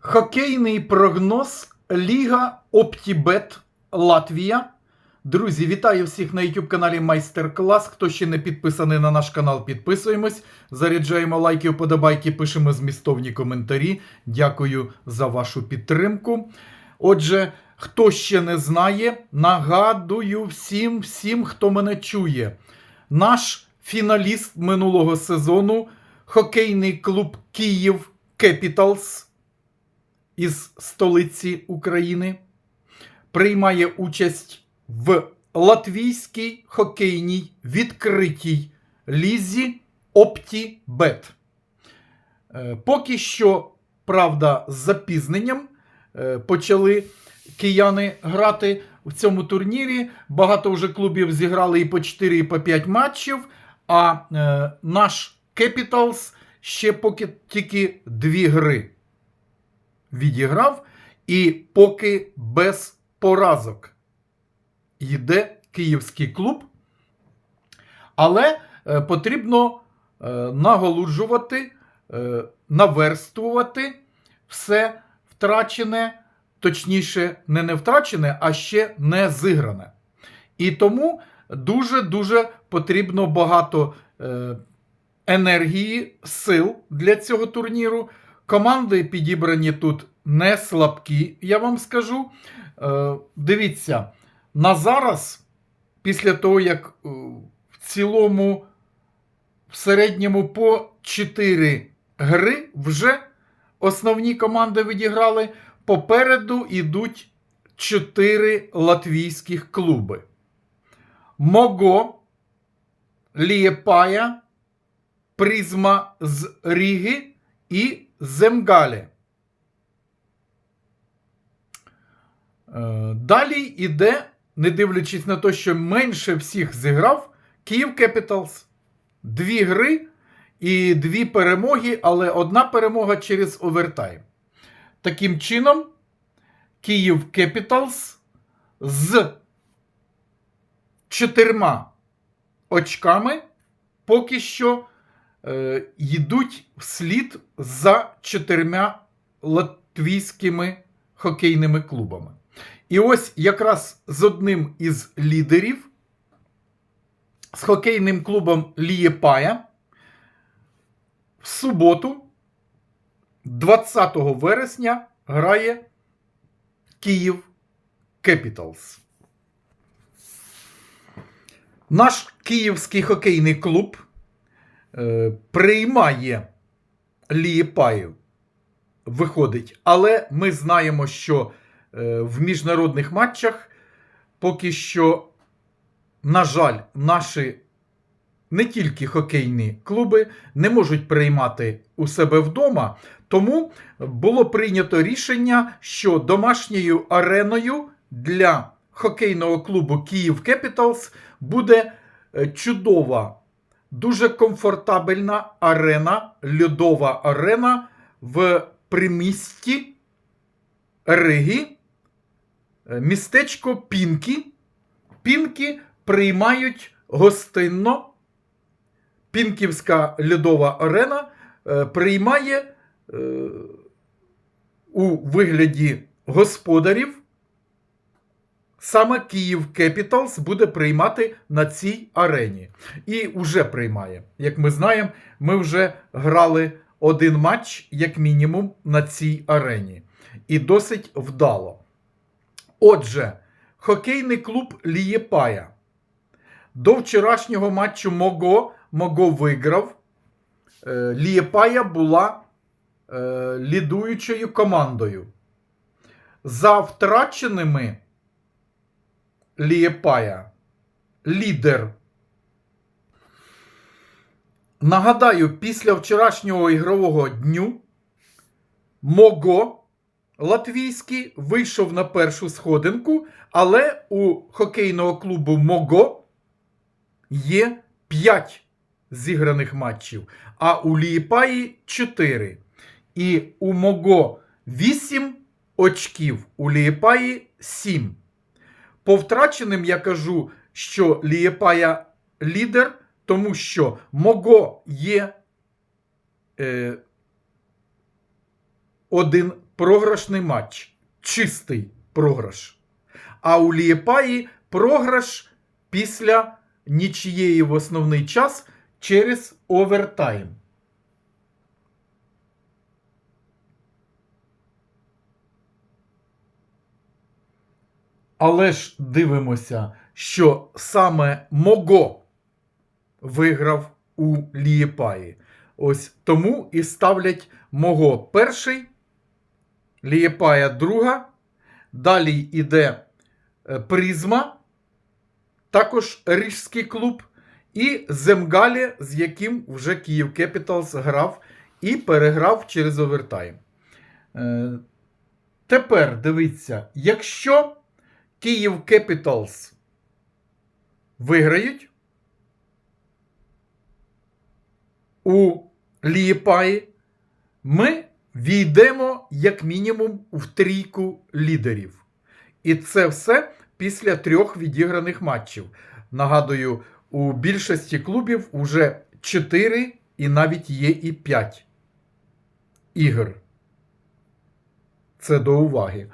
Хокейний прогноз Ліга Оптібет Латвія. Друзі, вітаю всіх на YouTube каналі Майстер-клас. Хто ще не підписаний на наш канал, підписуємось. Заряджаємо лайки, вподобайки, пишемо змістовні коментарі. Дякую за вашу підтримку. Отже, хто ще не знає, нагадую всім, всім, хто мене чує. Наш фіналіст минулого сезону хокейний клуб Київ Кепіталс із столиці України приймає участь в латвійській хокейній відкритій лізі OptiBet. Е, Поки що, правда, з запізненням е, почали кияни грати в цьому турнірі. Багато вже клубів зіграли і по 4, і по 5 матчів. А е, наш Capitals ще поки тільки дві гри відіграв, і поки без поразок йде київський клуб. Але е, потрібно е, наголоджувати, е, наверстувати все втрачене, точніше, не не втрачене, а ще не зігране. І тому дуже-дуже потрібно багато енергії, сил для цього турніру. Команди підібрані тут не слабкі, я вам скажу. Е, дивіться, на зараз, після того, як е, в цілому в середньому по 4 гри вже основні команди відіграли, попереду йдуть 4 латвійських клуби. Мого, Лієпая, Призма з Ріги і Земгалі. Е, Далі йде, не дивлячись на те, що менше всіх зіграв, Київ Кепіталс. Дві гри і дві перемоги, але одна перемога через овертайм. Таким чином, Київ Кепіталс з чотирма очками поки що йдуть вслід за чотирма латвійськими хокейними клубами. І ось якраз з одним із лідерів, з хокейним клубом Лієпая, в суботу, 20 вересня, грає Київ Кепіталс. Наш київський хокейний клуб е, приймає Лієпаю, виходить, але ми знаємо, що е, в міжнародних матчах поки що, на жаль, наші не тільки хокейні клуби не можуть приймати у себе вдома. Тому було прийнято рішення, що домашньою ареною для хокейного клубу Київ Кепіталс буде е, чудова, дуже комфортабельна арена, льодова арена в примісті Риги, е, містечко Пінкі. Пінкі приймають гостинно. Пінківська льодова арена е, приймає е, у вигляді господарів. Саме Київ Кепіталс буде приймати на цій арені. І вже приймає. Як ми знаємо, ми вже грали один матч, як мінімум, на цій арені. І досить вдало. Отже, хокейний клуб Лієпая. До вчорашнього матчу Мого Мого виграв. Е, Лієпая була е, лідуючою командою. За втраченими Лієпая. Лідер. Нагадаю, після вчорашнього ігрового дню Мого латвійський вийшов на першу сходинку, але у хокейного клубу Мого є 5 зіграних матчів, а у Лієпаї 4. І у Мого 8 очків, у Лієпаї 7. По втраченим я кажу, що Лієпая лідер, тому що Мого є е, один програшний матч. Чистий програш. А у Лієпаї програш після нічієї в основний час через овертайм. Але ж дивимося, що саме Мого виграв у Лієпаї. Ось тому і ставлять Мого перший, Лієпая друга. Далі йде е, Призма, також Рижський клуб, і Земгалі, з яким вже Київ Кепіталс грав і переграв через овертайм. Е, Тепер дивіться, якщо Київ Кепіталс виграють у Лієпаї, ми війдемо як мінімум в трійку лідерів. І це все після трьох відіграних матчів. Нагадую, у більшості клубів вже 4 і навіть є і 5 ігор. Це до уваги.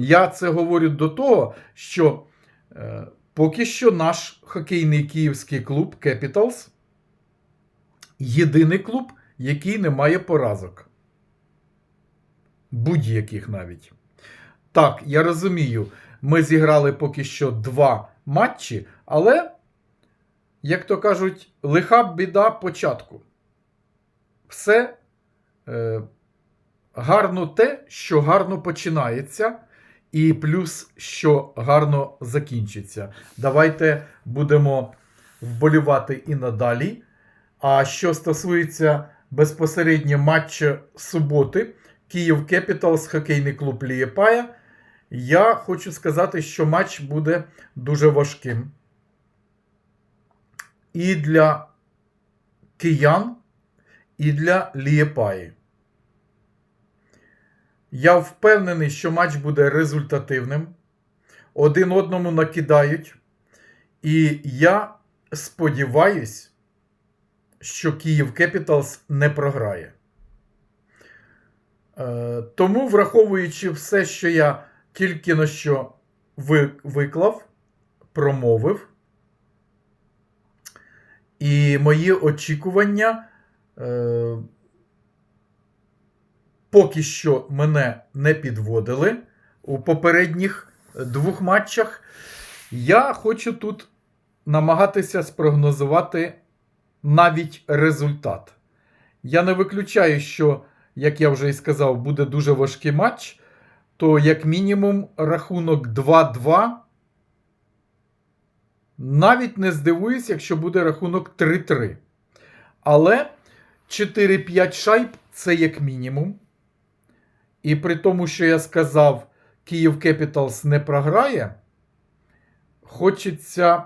Я це говорю до того, що е, поки що наш хокейний київський клуб Capitals єдиний клуб, який не має поразок. Будь-яких навіть. Так, я розумію, ми зіграли поки що два матчі, але, як то кажуть, лиха біда початку. Все е, гарно те, що гарно починається, і плюс, що гарно закінчиться. Давайте будемо вболівати і надалі. А що стосується безпосередньо матчу суботи, Київ Кепіталс, хокейний клуб Лієпая, я хочу сказати, що матч буде дуже важким. І для киян, і для Лієпаї. Я впевнений, що матч буде результативним. Один одному накидають. І я сподіваюсь, що Київ Кепіталс не програє. Е, Тому, враховуючи все, що я тільки на що виклав, промовив, і мої очікування е, поки що мене не підводили у попередніх двох матчах. Я хочу тут намагатися спрогнозувати навіть результат. Я не виключаю, що, як я вже і сказав, буде дуже важкий матч, то як мінімум рахунок 2-2. Навіть не здивуюсь, якщо буде рахунок 3-3. Але 4-5 шайб це як мінімум. І при тому, що я сказав, Київ Кепіталс не програє, хочеться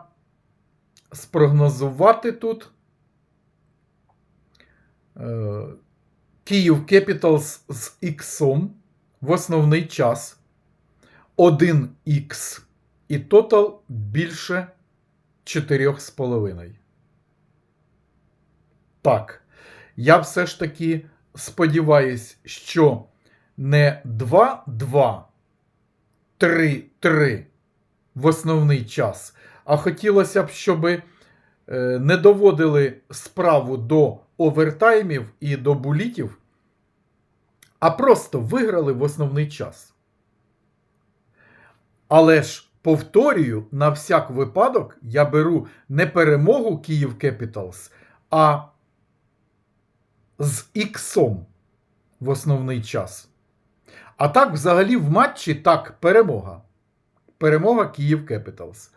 спрогнозувати тут. Е, Київ Кепіталс з іксом в основний час 1х і тотал більше 4,5. Так, я все ж таки сподіваюсь, що не 2-2, 3-3 в основний час, а хотілося б, щоб е, не доводили справу до овертаймів і до булітів, а просто виграли в основний час. Але ж повторюю, на всяк випадок я беру не перемогу Київ Кепіталс, а з іксом в основний час. А так, взагалі, в матчі так, перемога. Перемога Київ Кепіталс.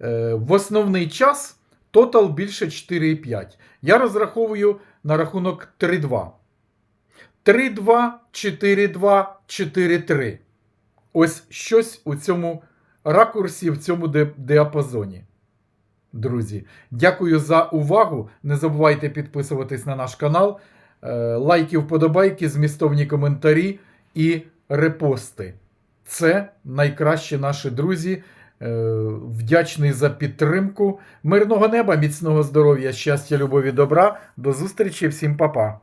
Е, в основний час тотал більше 4,5. Я розраховую на рахунок 3-2. 3-2, 4-2, 4-3. Ось щось у цьому ракурсі, в цьому діапазоні. Друзі, дякую за увагу. Не забувайте підписуватись на наш канал. Е, Лайки, вподобайки, змістовні коментарі і репости. Це найкращі наші друзі. Е, Вдячний за підтримку. Мирного неба, міцного здоров'я, щастя, любові, добра. До зустрічі, всім па-па.